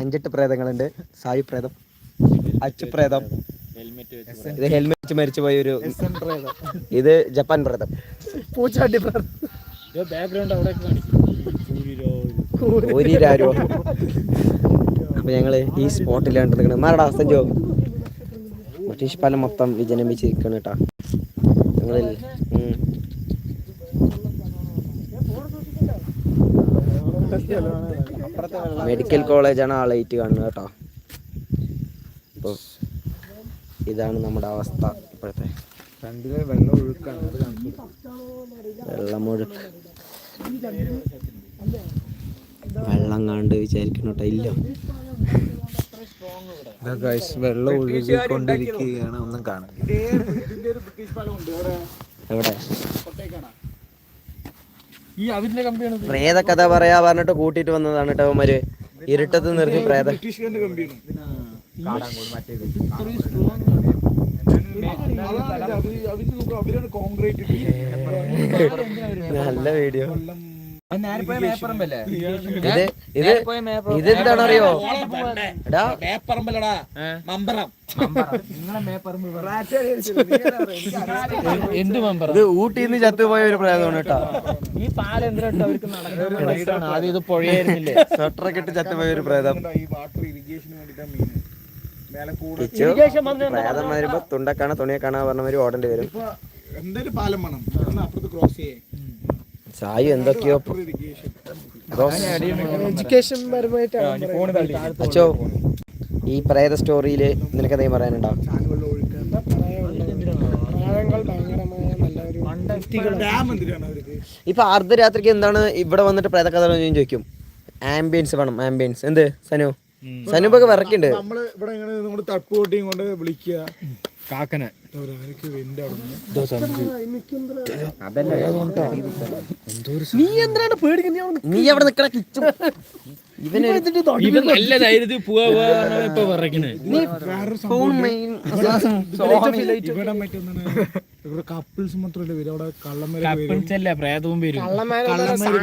അഞ്ചെട്ട് പ്രേതങ്ങളുണ്ട്. സായി പ്രേതം അച്ചു പ്രേതം. ഇത് ഹെൽമെറ്റ് വെച്ച് മരിച്ചു പോയ ഒരു ഇത് ജപ്പാൻ പ്രേതം. പൂച്ചാട്ടി ബാക്ക്ഗ്രൗണ്ട് അവിടെ കാണിക്കും ഓരിരാരോ അപ്പൊ ഞങ്ങൾ ഈ സ്പോട്ടിലാണ് കണ്ടിരിക്കണം മാറടാ സഞ്ജോ. ബ്രിട്ടീഷ് പാലം മൊത്തം വിജനമിച്ച് നിൽക്കണം കേട്ടാ. ഞങ്ങളിൽ ഉം. മെഡിക്കൽ കോളേജാണ് ആ ലൈറ്റ് കാണുന്നത് കേട്ടോ. അപ്പോൾ ഇതാണ് നമ്മുടെ അവസ്ഥ ഇപ്പോഴത്തെ. വെള്ളമൊഴുക്ക് വെള്ളം കണ്ട് വിചാരിക്കണം കേട്ടോ. ഇല്ല. വെള്ളം ഒഴുകിക്കൊണ്ടിരിക്കുകയാണ്. ഒന്നും കാണാൻ എവിടെ? ഈ അതിന്റെ കമ്പിയാണ് പ്രേത കഥ പറയാ പറഞ്ഞിട്ട് കൂട്ടിട്ട് വന്നതാണ് കേട്ടോ അവന്മാര്. ഇരുട്ടത്ത് നിർത്തി പ്രേത. നല്ല വീഡിയോ. ഇത് ഇത് ഇതെന്താണ് അറിയോ എടാ. എന്ത് ഇത് ഊട്ടിന്ന് ചത്തുപോയ ഒരു പ്രേതമാണ് കേട്ടോ. ഈ പാലം എന്തിനാ അവർക്ക് നടക്കുന്നത്? ആദ്യം ഇത് പുഴയായിരുന്നില്ലേ സ്വട്ടറൊക്കെ ഇട്ട് ചത്തുപോയ ഒരു പ്രേതം. പ്രേതം വരുമ്പോ തുണ്ടക്കാണ തുണിയെ കാണാൻ പറഞ്ഞവര് ഓടേണ്ടി വരും. ഇപ്പൊ എന്തായാലും പാലം വേണം? അപ്പുറത്ത് ക്രോസ് ചെയ്യേ. സായു എന്തൊക്കെയോ എഡ്യൂക്കേഷൻ പരമായിട്ടാണ് അച്ചോ ഈ പ്രേത സ്റ്റോറിയിൽ നിനക്ക് എന്തെങ്കിലും പറയാനുണ്ടോ? ഇപ്പൊ അർദ്ധരാത്രിക്ക് എന്താണ് ഇവിടെ വന്നിട്ട് പ്രേത കഥ ചോദിക്കും? ആംബിയൻസ് വേണം ആംബിയൻസ് എന്ത്? സനു? സനു ഇപ്പൊ വിറക്കുണ്ട്. നമ്മൾ ഇവിടെ ഇങ്ങനെ നമ്മൾ തട്ട് പൊട്ടിയും കൊണ്ട് വിളിക്കുക. കാക്കനെ. നീ എന്തിനാണ് പേടിക്കുന്നത് നീ അവിടെ നിക്കണ കിച്ചു. ഇവിടെ കപ്പിൾസ് മാത്രമല്ല വരും അവിടെ കള്ളന്മാരെ വരും. കപ്പിൾസല്ല പ്രേതവും വരും. കള്ളന്മാര്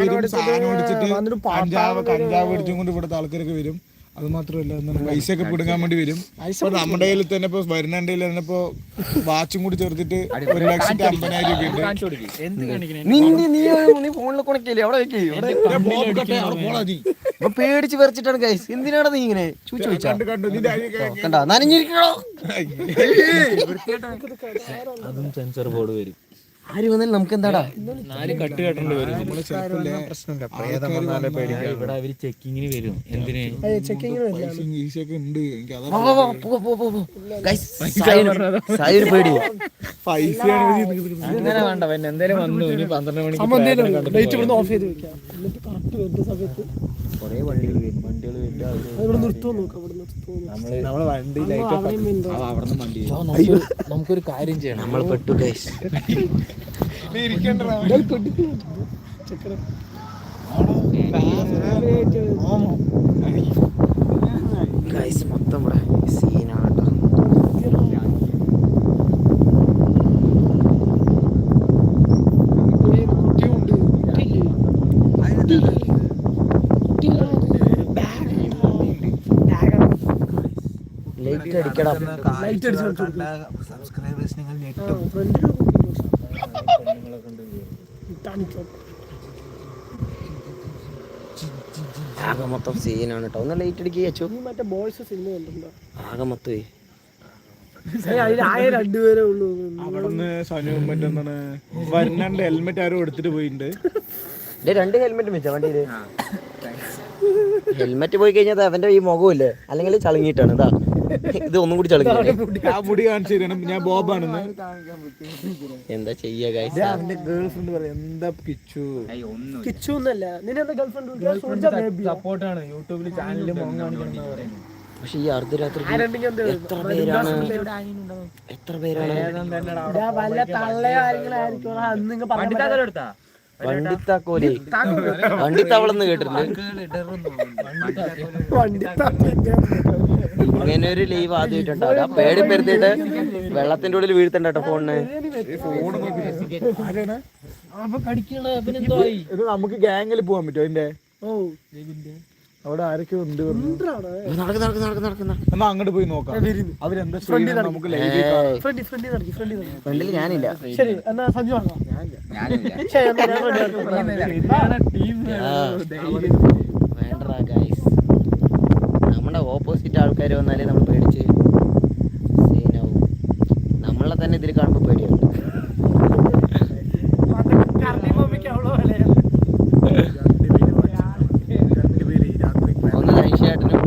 വരും സാധനം അടിച്ചിട്ട് കഞ്ചാവ് കഞ്ചാവ് അടിച്ചും കൊണ്ട് ഇവിടുത്തെ ആൾക്കാരൊക്കെ വരും. അത് മാത്രമല്ല എന്താണ് പൈസ ഒക്കെ പിടുങ്ങാൻ വേണ്ടി വരും ഇപ്പൊ നമ്മുടെ കയ്യിൽ തന്നെ ഇപ്പൊ കയ്യിൽ തന്നെ ഇപ്പൊ വാച്ചും കൂടി ചേർത്തിട്ട് ഒരു ലക്ഷത്തി അമ്പതിനായിരം രൂപ പേടിച്ച് വെറച്ചിട്ടാണ് ഗൈസ് എന്തിനാണ് നീ ഇങ്ങനെ ചൂച്ചു വെച്ചാ നനഞ്ഞിരിക്കണോ അതും സെൻസർ ബോർഡ് വരും ആര് വന്നാലും നമുക്ക് എന്താടാ നാല് കട്ട് കെട്ടേണ്ടി വരും പ്രശ്നമില്ല. ഇവിടെ അവർ ചെക്കിങ്ങിന് വരും. എന്തിന്? ഈസിയൊക്കെ ഉണ്ട്. എനിക്ക് അതാ പേടി അങ്ങനെ വേണ്ട. പിന്നെ എന്തായാലും വന്നു. ഇനി പന്ത്രണ്ട് മണിക്ക് ലൈറ്റ് ഇവിടുന്ന് ഓഫ് ചെയ്ത് വെക്കാം. എന്നിട്ട് കറക്റ്റ് വരുന്ന സമയത്ത് കൊറേ വണ്ടികൾ വരും. വണ്ടികൾ നമ്മൾ വണ്ടി നമുക്ക് നമുക്കൊരു കാര്യം ചെയ്യണം. നമ്മൾ പെട്ടു ഗൈസ്. ഗൈസ് മൊത്തം ഇവിടെ സീനാണ്. ലൈറ്റ് അടിച്ച് കൊടുക്ക്. സബ്സ്ക്രൈബേഴ്സ് നിങ്ങൾ ആ, കാണിക്കാം. ആകെ മൊത്തം സീനാണ് കേട്ടോ ഒന്ന് ലൈറ്റ് അടിക്കുക അച്ചു. മറ്റേ ബോയ്സ് സിനിമ കണ്ടിട്ടുണ്ടോ? ആകെ മൊത്തമേ രണ്ടുപേരേ ഉള്ളൂ അവിടുന്ന് സനു വരുന്നുണ്ട് ഹെൽമെറ്റ് ആരും എടുത്തിട്ട് പോയിട്ടുണ്ട് ഡേ രണ്ട് ഹെൽമെറ്റ് വെച്ചാ വണ്ടിയിൽ. ഹെൽമെറ്റ് പോയി കഴിഞ്ഞാൽ അവന്റെ ഈ മുഖമില്ലേ അല്ലെങ്കിൽ ചളുങ്ങിയിട്ടാണ് ഇതാ. ഇത് ഒന്നും കൂടി ചളുങ്ങി ആ മുടി കാണിച്ചു തരണം. ഞാൻ ബോബാണെന്ന്. എന്താ ചെയ്യാ ഗൈസ് അവന്റെ ഗേൾ ഫ്രണ്ട് പറയാം എന്താ കിച്ചു? എന്നല്ല. സപ്പോർട്ടാണ് യൂട്യൂബിൽ ചാനലിൽ മോൻ കാണിക്കണം പറയുന്നത് പക്ഷെ ഈ അർദ്ധരാത്രി എത്ര പേരാണ്? എത്ര പേരാണ്? വണ്ടിത്താക്കോലി വണ്ടിത്താവളെന്ന് കേട്ടിട്ടുണ്ട് ഇങ്ങനെ ഒരു ലീവ് ആദ്യമായിട്ടുണ്ടാവില്ല പേടി പെരുത്തിയിട്ട് വെള്ളത്തിന്റെ ഉള്ളിൽ വീഴ്ത്തണ്ട ഫോണിന്. ഇത് നമുക്ക് ഗാങ്ങിൽ പോവാൻ പറ്റുമോ അതിന്റെ? ഓ അവിടെ ആരൊക്കെ ഉണ്ട് പറഞ്ഞു. നടക്ക് നടക്ക് നടക്ക് നടക്ക് നടക്ക് എന്നാ അങ്ങോട്ട് പോയി നോക്കാം. അവരെന്താ നമുക്ക് ലൈവ് ഏയ്, ഫ്രണ്ടി ഫ്രണ്ടി നടക്കി ഫ്രണ്ടി ഫ്രണ്ടിൽ ഞാനില്ല. ശരി എന്നാ സഞ്ജു. ഗൈസ് ഓപ്പോസിറ്റ് ആൾക്കാർ വന്നാലേ നമ്മൾ പേടിച്ച്. സീനാവും നമ്മളെ തന്നെ ഇതിൽ കാണുമ്പോൾ പേടിയാണ് കറണ്ടി മമ്മിക്ക് അവളോ വിലയാണ് രണ്ടുപേര് രാത്രി ഒന്ന് ധനുഷേട്ടനും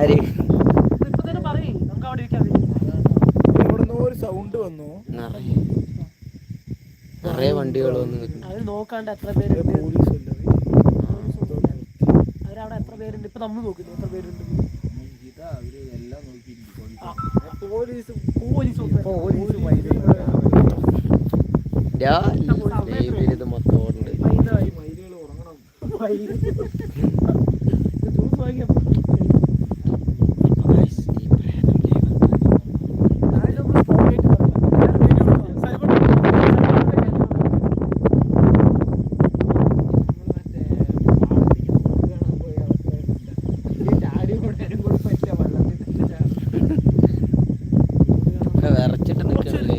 ആര് ഇപ്പൊ തന്നെ പറയും നമുക്ക് അവിടെ ഇരിക്കാം ഇവിടുന്ന് ഒരു സൗണ്ട് വന്നു നിറയെ നിറയെ വണ്ടികൾ വന്ന് നിൽക്കുന്നു അവർ നോക്കാണ്ട് എത്ര പേരുണ്ട്? അവരവിടെ എത്ര പേരുണ്ട്? ഇപ്പൊ നമ്മൾ നോക്കുന്നു എത്ര പേരുണ്ട്? പോലീസ് പോലീസ് ഇത് മൊത്തം ഓടുന്നുണ്ട് Guys, ഈ പ്രേതം live. ഇപ്പൊ വിറച്ചിട്ട് നിൽക്കുന്നത്.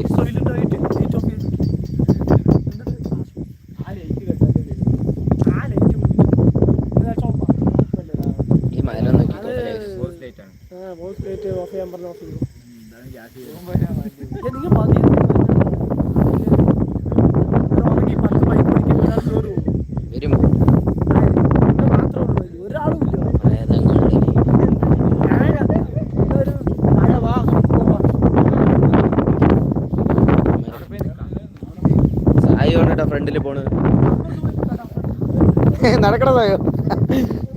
ഈ മരം guys. ഓഫ് ചെയ്യാൻ പറഞ്ഞ ഓഫ് ചെയ്തു നിങ്ങൾ മതി പത്ത് ബൈക്ക് പഠിക്കാൻ വരും മാത്രമേ ഒരാളും ഇല്ല പ്രേതങ്ങളുടെ ഒരു താഴെ വാ പോവാ. സായി കൊണ്ടിട്ടാ ഫ്രണ്ടിൽ പോണ്. നടക്കണതായോ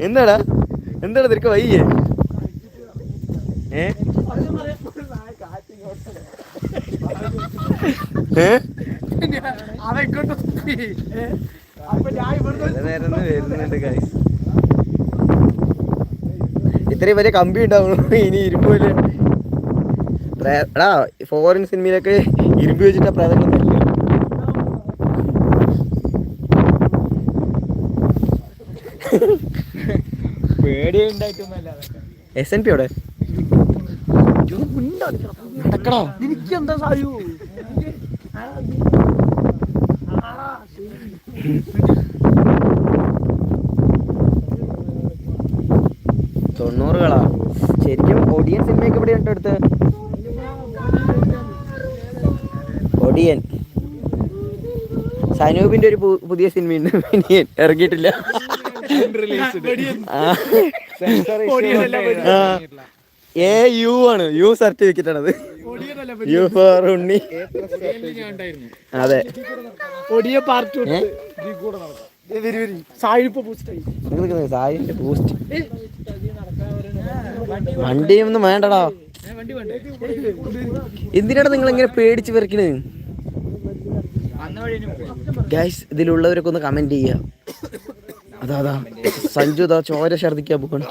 എന്താടാ? എന്താടാ തിരക്ക് വയ്യേ? ഏ. ഇത്രയും വലിയ കമ്പി ഉണ്ടാവുള്ളൂ. ഇനി ഇരുമ്പിൽ എടാ ഫോറിൻ സിനിമയിലൊക്കെ ഇരുമ്പ് വെച്ചിട്ടാ പ്രേതങ്ങൾ എസ് എൻ പി അവിടെ നടക്കടാ നിനക്ക് എന്താ സായു തൊണ്ണൂറുകളാ. ശരിക്കും ഒടിയൻ സിനിമയൊക്കെ ഇവിടെ ഉണ്ട് അടുത്ത്? ഒടിയൻ സനൂപിന്റെ ഒരു പുതിയ സിനിമയുണ്ട് മിനിയൻ ഇറങ്ങിയിട്ടില്ല. എ യു ആണ്. യു സർട്ടിഫിക്കറ്റ് ആണത്. യു ഫോർ ഉണ്ണി. അതെ. ഒടിയ പാർട്ട്. സായിന്റെ ബൂസ്റ്റ് വണ്ടിയൊന്നും വേണ്ടടാ. എന്തിനാണ് നിങ്ങൾ ഇങ്ങനെ പേടിച്ച് വിറക്കണ്? ഗൈസ് ഇതിലുള്ളവരൊക്കെ ഒന്ന് കമന്റ് ചെയ്യാ. അതാ അതാ. സഞ്ജു ഇതാ ചോര ഛർദിക്കാൻ പോകണം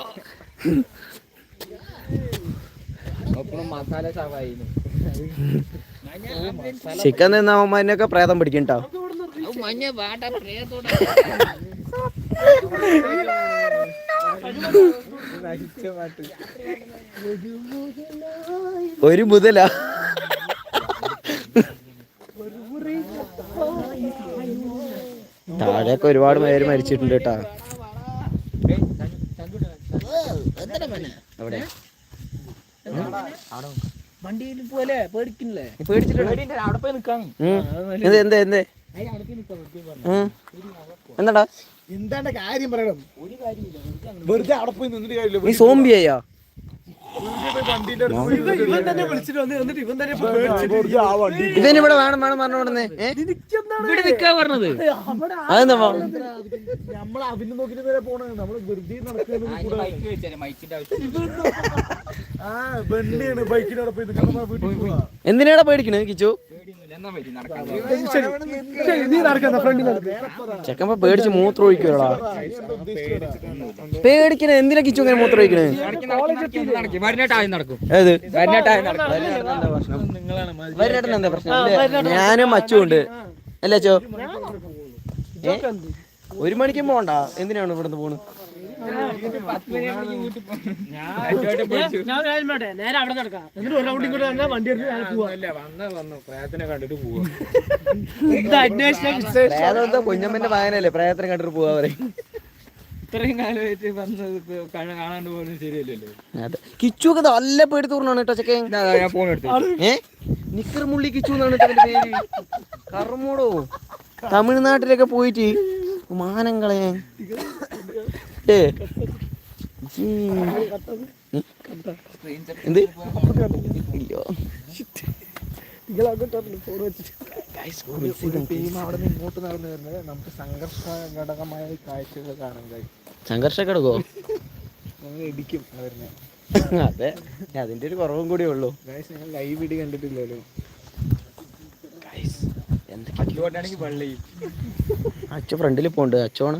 ചിക്കൻ നിന്ന അവന്മാരിനൊക്കെ പ്രേതം പിടിക്കണ്ടോ? ഒരു മുതലാ. താഴെയൊക്കെ ഒരുപാട് പേര് മരിച്ചിട്ടുണ്ട് കേട്ടാ. അവിടെ. വണ്ടിയിൽ പോലെ പേടിക്കില്ലേ പേടിച്ചിട്ടുണ്ട്. എന്താടാ? എന്താണ് കാര്യം പറയണം? വെറുതെ അവിടെ പോയി നിന്നിട്ട് കാര്യമില്ല. നീ ആയാ ഇവൻ തന്നെ വിളിച്ചിട്ട് വന്ന് എന്നിട്ട് ഇവൻ തന്നെ ഇപ്പൊ പേടിച്ചിട്ട് ആ വണ്ടി. ഇവനിവിടെ വേണം വേണം പറഞ്ഞോടുന്നേ ഇവിടെ നിൽക്കാ പറഞ്ഞത്. അതെന്താ നമ്മൾ അതിന് നോക്കിട്ട് വരെ പോണേ നമ്മൾ വെറുതെ നടക്കുന്നത് എന്തിനാടാ പേടിക്കണേ കിച്ചു? ചെക്കൻ പേടിച്ച് മൂത്ര ഒഴിക്കുവോടാ? പേടിക്കണേ എന്തിനാ കിച്ചു ഇങ്ങനെ മൂത്ര ഒഴിക്കണേ? ഏത്? വരനേട്ടൻ എന്താ പ്രശ്നം? ഞാനും അച്ചുണ്ട് അല്ലേ അച്ചോ? ഒരു മണിക്കും പോണ്ട. എന്തിനാണ് ഇവിടുന്ന് പോണ്? ഞാൻ ഒരു കാര്യം പറയട്ടെ? നേരെ അവിടെ നടക്കാം എന്നിട്ട് ഒരു റൗണ്ട് ഇങ്ങോട്ട് വന്നാൽ വണ്ടി ഞാൻ പോവാ ഇത് അന്വേഷണം വിശേഷം. പ്രേതം എന്താ കുഞ്ഞമ്മന്റെ വായനല്ലേ പ്രയത്നം കണ്ടിട്ട് പോവാ പറയും. ഇത്രയും കാലമായിട്ട് വന്നത് കാണാണ്ട് പോകുന്നത് ശരിയല്ലല്ലോ അതെ നല്ല പേടി തോറണാണ് കേട്ടോ ചെക്കൻ ഇതാ, ഞാൻ ഫോൺ എടുത്തു ഏ? നിക്കർ മുള്ളി കിച്ചു എന്നാണ് പേര്. കർമ്മോടോ? തമിഴ്നാട്ടിലൊക്കെ പോയിട്ട് മാനം സംഘർഷ ഏ ഈ. ഉം. എന്ത് അയ്യോ ടീം അവിടെ നിന്ന് ഇങ്ങോട്ട് നടന്നു വരുന്നത് നമുക്ക് സംഘർഷഘടകമായ കാഴ്ചകൾ കാണാൻ കഴിയും സംഘർഷം ഞങ്ങൾ ഇടിക്കും അതെ. അതിന്റെ ഒരു കുറവും കൂടി ഉള്ളൂ. ഞങ്ങൾ ലൈവ് ഇടി കണ്ടിട്ടില്ലല്ലോ. എന്തൊക്കെ പള്ളി അച്ഛ ഫ്രണ്ടിൽ പോണ്ട് അച്ചോണ്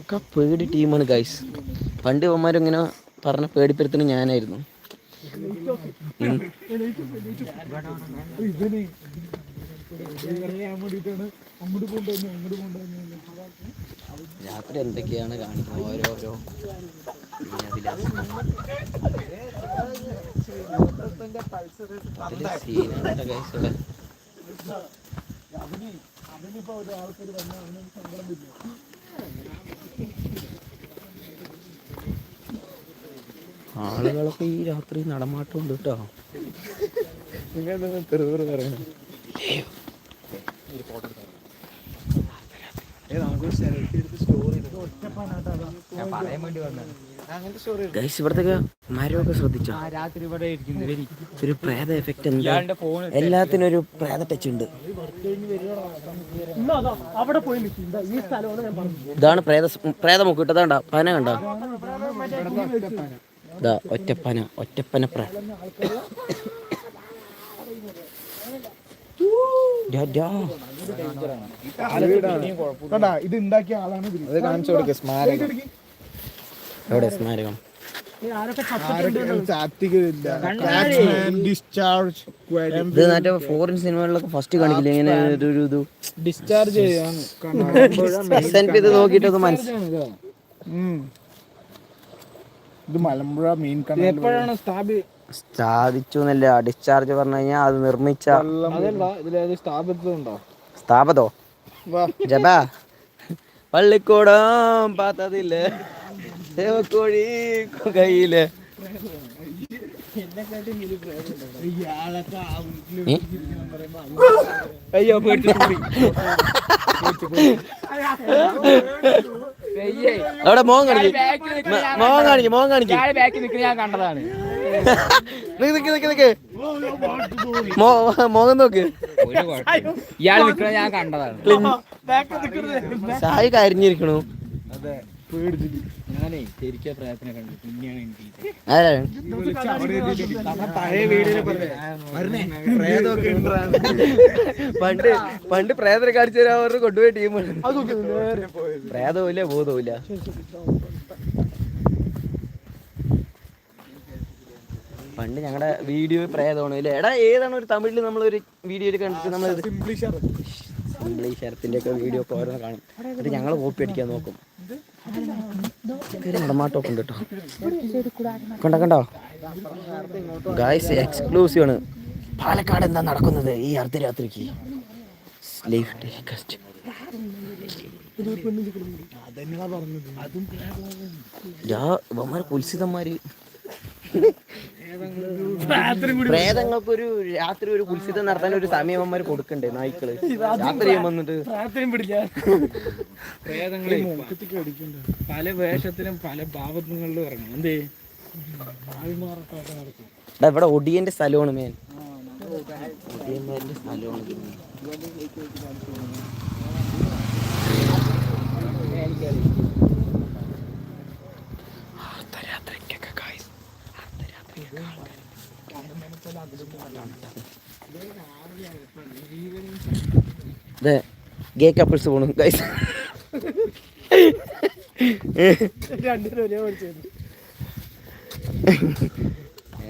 ഒക്കെ പേടി ടീമാണ് ഗൈസ് പണ്ട് ഇവന്മാരും ഇങ്ങനെ പറഞ്ഞ പേടിപ്പെടുത്തുന്ന ഞാനായിരുന്നു. രാത്രി എന്തൊക്കെയാണ് കാണിക്കുന്നത്? ഓരോരോ സീനാണ് അങ്ങോട്ട് ആളുകളൊക്കെ ഈ രാത്രി നടമാട്ടം ഉണ്ട് കേട്ടോ നിങ്ങൾ തെറുതെറ് പറയണം ഞാൻ പറയാൻ വേണ്ടി വന്നത്. അങ്ങനത്തെ സ്റ്റോറി ഗൈസ് ഇവിടത്തേക്ക് മരമൊക്കെ ശ്രദ്ധിച്ചോ? ആ രാത്രി ഇവിടെ ഇരിക്കുന്നു. ഒരു പ്രേത എഫക്റ്റ് എന്താ എല്ലാത്തിനും ഒരു പ്രേത ടച്ച് ഉണ്ട്. ഇതാ, ഇതാണ് പ്രേത പ്രേതമുക്ക് ഇട്ടതാണ്ട പന കണ്ട? ഇതാ ഒറ്റപ്പന ഒറ്റപ്പന പ്രേ ഡാ, ഡാ. കണ്ടാ ഇത് ഉണ്ടാക്കിയ ആളാണ് അത് കാണിച്ചു കൊടുക്കുക സ്മാരകം. എവിടെ സ്മാരകം? ഫോറിൻ സിനിമകളിലൊക്കെ ഫസ്റ്റ് കാണിക്കില്ല? ഇങ്ങനെ ഒരു ഇത്. ഡിസ്ചാർജ് എസ് എൻ പി ഇത് നോക്കിട്ടത് മനസ്സിലായി ഇത് മലമ്പുഴ മീൻ കണ്ണ എപ്പോഴാണ് സ്ഥാപി സാധിച്ചു എന്നല്ല ഡിസ്ചാർജ് പറഞ്ഞു കഴിഞ്ഞാൽ അത് നിർമ്മിച്ച സ്ഥാപതോ? ജബ പള്ളിക്കൂടം പാത്തതില്ല സേവക്കോഴി കയ്യിൽ? അയ്യോ അവിടെ മോൻ കാണിക്കും. മോൻ കാണിക്കും മോൻ കാണിക്കും. ബാക്കി ബാക്കിൽ നിൽക്കുന്ന ഞാൻ കണ്ടതാണ്. നിക്ക് നിക്ക് നിക്ക് നിക്ക്. മോ- മോഹൻ നോക്ക്. ഇയാൾ നിൽക്കുന്നത് ഞാൻ കണ്ടതാണ്. സായി കരിഞ്ഞിരിക്കണു. അതെ. പേടിച്ചിട്ട്. ഞാനേ ശരിക്കും പ്രയത്നം കണ്ടു. പിന്നെയാണ് എനിക്ക് പണ്ട് പണ്ട് പ്രേതനെ കാണിച്ചു തരാൻ അവരുടെ കൊണ്ടുപോയ ടീമാണ് പ്രേതമില്ല ഇല്ല പണ്ട് ഞങ്ങളുടെ വീഡിയോ പ്രേതമാണ്. ഇല്ലേ? എടാ ഏതാണ് ഒരു തമിഴിൽ നമ്മൾ ഒരു വീഡിയോയിൽ കണ്ടിട്ട് നമ്മൾ ഇംഗ്ലീഷ് ശരത്തിന്റെ ഒക്കെ വീഡിയോ ഒക്കെ ഓരോന്ന് കാണും. എന്നിട്ട് ഞങ്ങൾ കോപ്പി അടിക്കാൻ നോക്കും. നടമാട്ടമൊക്കെ ഉണ്ട് കേട്ടോ കണ്ടോ കണ്ടോ? ഗായ്സ് എക്സ്ക്ലൂസീവ് ആണ്. പാലക്കാട് എന്താ നടക്കുന്നത് ഈ അർദ്ധരാത്രിക്ക്? ഞാൻ ഇവന്മാരെ കുൽസിതന്മാര്. പ്രേതങ്ങൾക്കൊരു രാത്രി ഒരു കുൽസിതം നടത്താൻ ഒരു സമയം അവന്മാർ കൊടുക്കണ്ടേ നായ്ക്കൾ? രാത്രി വന്നിട്ട് രാത്രിയും പിടില്ല പ്രേതങ്ങളെ പല വേഷത്തിലും പല ഭാവങ്ങളിലും ഇറങ്ങും എന്തേ? ഇവിടെ ഒടിയന്റെ സ്ഥലമാണ് മേൻ. ഒടിയന്മാരുടെ സ്ഥലമാണ്. അർദ്ധരാത്രിക്കൊക്കെ ഗേ കപ്പിൾസ് പോണു ഗൈസ്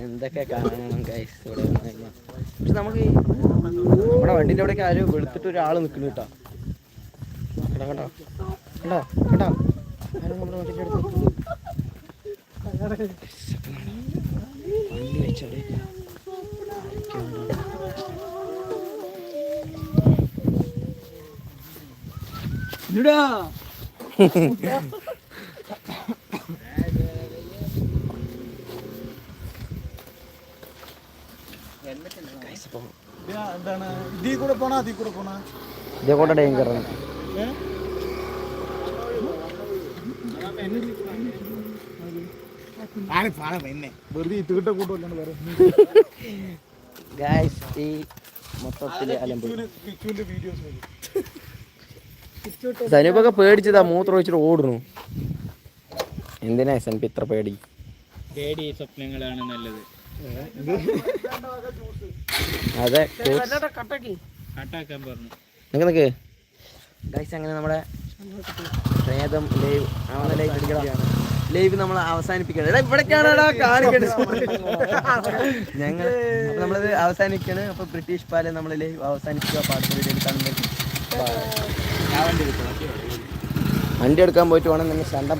എന്തൊക്കെ കാണണം ഗൈസ് ഇവിടെ. പക്ഷെ നമുക്ക് നമ്മുടെ വണ്ടിന്റെ അവിടെയൊക്കെ ആരും വെളുത്തിട്ട് ഒരാൾ നിൽക്കുന്നു കേട്ടോ. കേട്ടോ കേട്ടോ കേട്ടോ കേട്ടോ ആരും നമ്മുടെ വണ്ടിന്റെ അടുത്ത് നിൽക്കുന്നു വണ്ടി വെച്ചവിടെയൊക്കെ ആരൊക്കെ ഉണ്ട്? Guys, അപ്പൊ എന്താണ് ഇതിൽ കൂടെ പോണാ അതിൽ കൂടെ പോണാ ഇതേ കൂടെ ഡേഞ്ചർ ആണ് ആണ് പാട പിന്നെ വെറുതെ ഇത്തുകിട്ട കൂട്ടമല്ലാണ്ട് വേറെ ഗായ്സ് ഈ മൊത്തത്തിൽ അലമ്പ്. കിച്ചുവിന്റെ വീഡിയോസ് സനൂപൊക്കെ പേടിച്ചതാ മൂത്ര ഒഴിച്ചിട്ട് ഓടുന്നു. എന്തിനാ സനൂപ് ഇത്ര പേടി? പേടി സ്വപ്നങ്ങളാണ് നല്ലത്. അതെ നിക്ക് നിക്ക് ഗൈസ് അങ്ങനെ നമ്മുടെ പ്രേതം ലൈവ് ആണ് ലൈവ് അടിക്കണം ലൈവ് നമ്മൾ അവസാനിപ്പിക്കണം എടാ ഇവിടേക്കാണ് കാണിക്കേണ്ടത് ഞങ്ങൾ നമ്മളത് അവസാനിക്കാണ്. അപ്പൊ ബ്രിട്ടീഷ് പാലം നമ്മൾ ലൈവ് അവസാനിപ്പിക്കുക. പാട്ട് വീഡിയോയിൽ കാണുമ്പോൾ വണ്ടി എടുക്കാൻ പോയിട്ട് വേണം നിങ്ങൾ ശണ്ടം